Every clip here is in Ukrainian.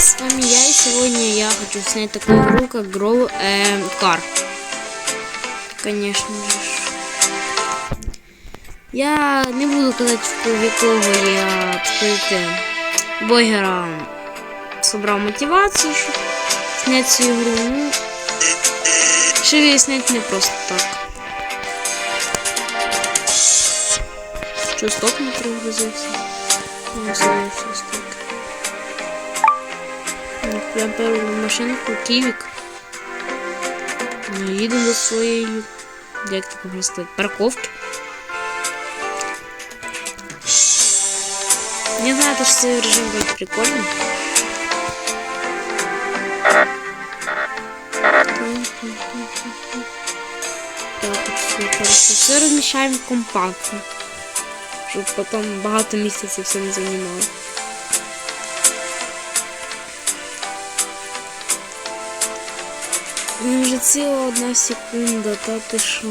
с вами я, и сегодня я хочу снять такую игру, как Grow э, Car. Конечно же. Я не буду казати, в якого я скажите, блогера собрав мотивацію, щоб зняти цю ігру. Ну, ще зняти не просто так. Що, сток не прогрузився? Не знаю, що сток. Прям перву машинку, ківік. Їду до своєї, як так можна парковки. Не знаю, то что режим будет прикольный. Так, все. Все розміщаємо компактно. Щоб потім багато місця це все не займало. Ну, вже ціла одна секунда, та ти що?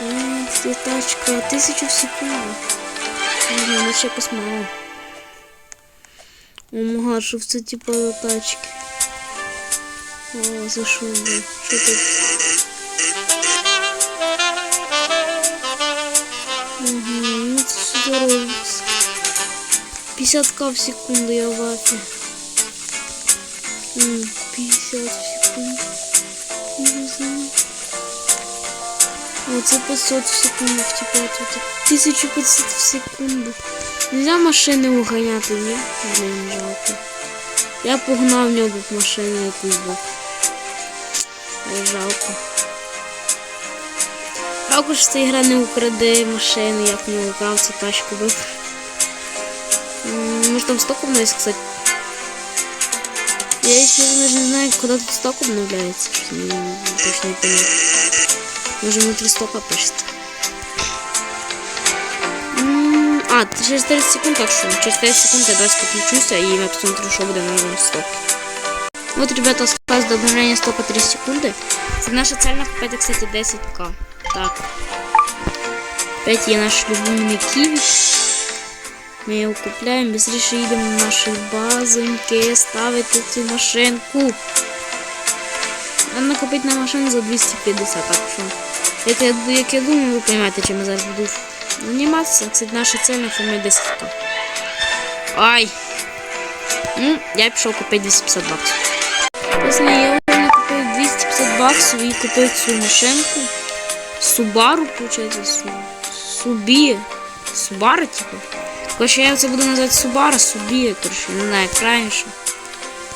Ой, тачка, тисячу в секунду. Знаю, ну ще якось мало. О, мага, що це типа тачки? О, за що було? Що тут? Угу, ну це робиться? 50к в секунду я в афі. М, 50 в секунду. Не знаю. Оце 500 в типа тут 1500 в секунду. Нельзя машини уганяти, ні? Блін, жалко. Я погнав нього машину якусь би. Жалко. Жалко, що ця гра не украде машини, як в нього украв цю тачку би. М, Може там сток обновиться, кстати. Я еще даже не знаю, куда тут сток обновляется. Точно не понял. Може внутри стока пишется. М, А, через 30 секунд так что? Через 30 секунд я давайте подключусь, и я посмотрю, что будет на стоке. Вот, ребята, осталось до обновления стока 3 секунды. Наша цель накопить, кстати, 10к. Так. Опять є наш любимый киви. Ми його купляємо, быстріше їдемо на наші базоньки, ставити цю машинку. Нам накопить на машину за 250, так що. Як я, як я думаю, ви розумієте, чим я зараз буду займатися. Це наша цель на формі 10к. Ай! Ну, я пішов купити 250 баксів. Власне, я вже накупив 250 баксів і купив цю машинку. Subaru, получается, Су... Субі. Субара, типу. Короче, я це буду називати Субара, Субі, короче, не знаю, як правильно.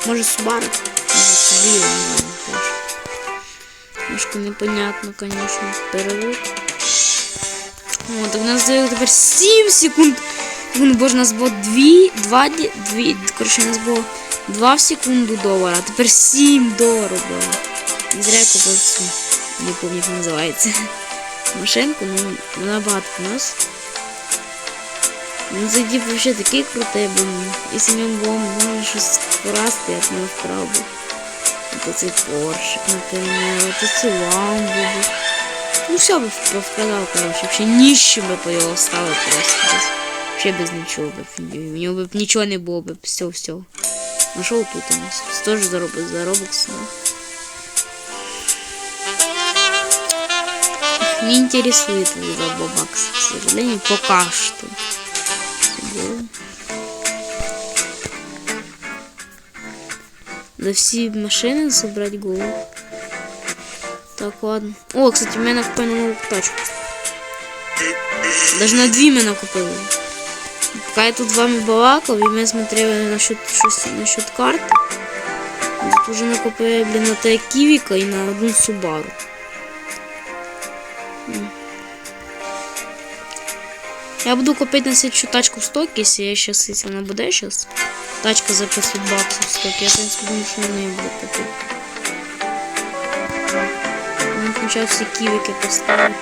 Може Субара? Може Субі, не знаю. теж. Немножко непонятно, конечно, перевод. Так у нас дає тепер 7 секунд. Ну, боже, у нас було 2, 2, 2, короче, у нас було 2 в секунду долара, а тепер 7 доларів було. Не зря я купив цю, не помню, як називається. Машинку, ну, вона багато у нас. Ну, це тип вообще такий крутий, бо якщо в ньому було може щось вкрасти, я б не вкрав би. Ото цей поршик, наприклад, ото цю ламбу. Ну все би повкрадав, коротше, вообще ніщо би по його стало просто. Вообще без нічого би. В нього б нічого не було би, все, все. Нашов тут у нас. Теж заробив заробок ну. Не интересует его бабакс, к сожалению, пока что. За всі машини забрать голову. Так, ладно. О, кстати, мене купили на нову тачку. Даже на дві мене купили. Пока я тут з вами балакав, і ми смотрели насчет, насчет карти. Тут уже накупили, блін, на те Ківіка і на одну Субару. Я буду купить на следующую тачку в стоке, если я сейчас, если она будет сейчас. Тачка за 500 баксов в стоке. Я, в принципе, думаю, что я не буду купить. Надо сначала все кивики поставить.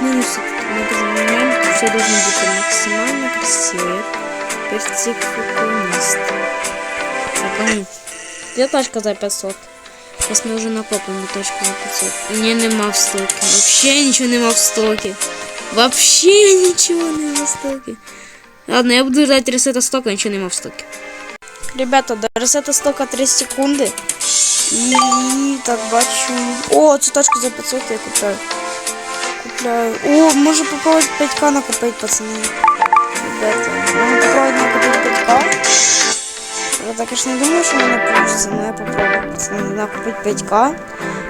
Минусы мы заменяем. Все должно быть максимально красиво. Перфекционист. Так, а ну. Где тачка за 500? Сейчас ми вже накопимо точку на 500. Ні, нема в стокі. Вообще нічого нема в стокі. Вообще ничего не в стоке. Ладно, я буду ждать ресета стока, ничего нема в стоке. Ребята, до ресета стока 3 секунди. І так бачу. О, цю тачку за 500 я купляю. Купляю. О, може попробувати 5к накопити, пацани. Ребята, можна попробувати накопити 5к. Я так конечно не думаю, що мене получится, но я попробую, пацани, накопити 5к.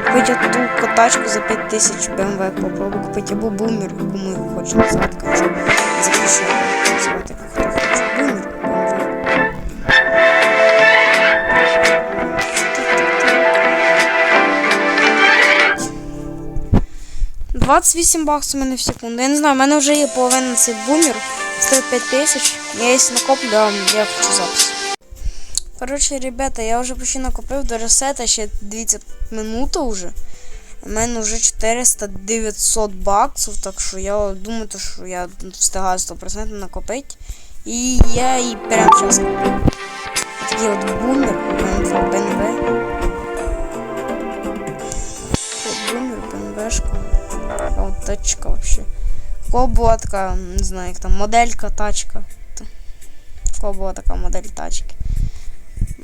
Купити ту тачку за 5000 BMW, попробую купити або бумер, кому я хочу назвати, короче, запишу. Бумер, BMW. 28 баксів у мене в секунду. Я не знаю, в мене вже є половина цей бумер. Стоїть 5 тисяч. Я якщо накоплю, я, я хочу запис. Коротше, ребята, я вже почти накопив до ресета, ще дивіться, минута вже. У мене вже 400-900 баксів, так що я думаю, що я встигаю 100% накопити. І я і прямо зараз куплю. Такий от бумер, БНВ. Бумер, БНВшка. От тачка вообще. Кого така, не знаю, як там, моделька тачка. Кого така модель тачки.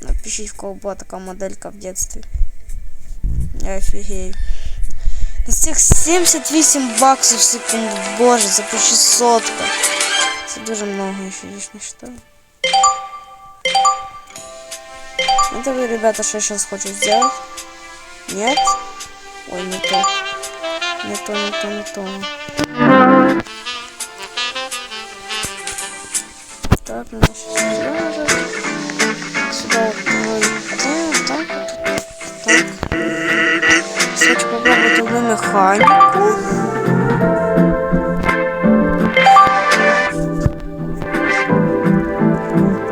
Напишіть, в кого була така моделька в дитинстві. Я офігею. На цих 78 баксів в секунду, боже, це почти сотка. Це дуже много, я ще лично считаю. Это вы, ребята, что я сейчас хочу сделать? Нет? Ой, не то. Не то, не то, не то. Так, ну сейчас сюда. Сюда вот пройти, так, вот, так. Хочу попробовать одну механику.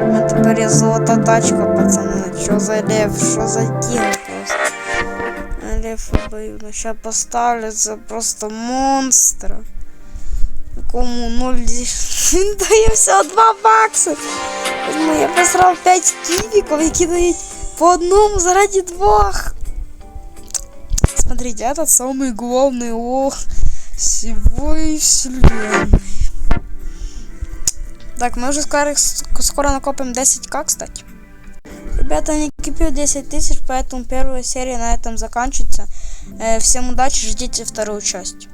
У меня теперь є золота тачка, пацаны. Что за лев? Что за дело просто? Лев убив. Ну, сейчас поставлю це просто монстра. Якому 0 Він дає всього 2 бакси. Ну, я просрав 5 кібіків, які дають по одному заради двох. Смотрите, этот самый главный лох всего и вселенной. Так, мы уже скоро, скоро накопим 10к, кстати. Ребята, не кипил 10 тысяч, поэтому первая серия на этом заканчивается. Э, всем удачи, ждите вторую часть.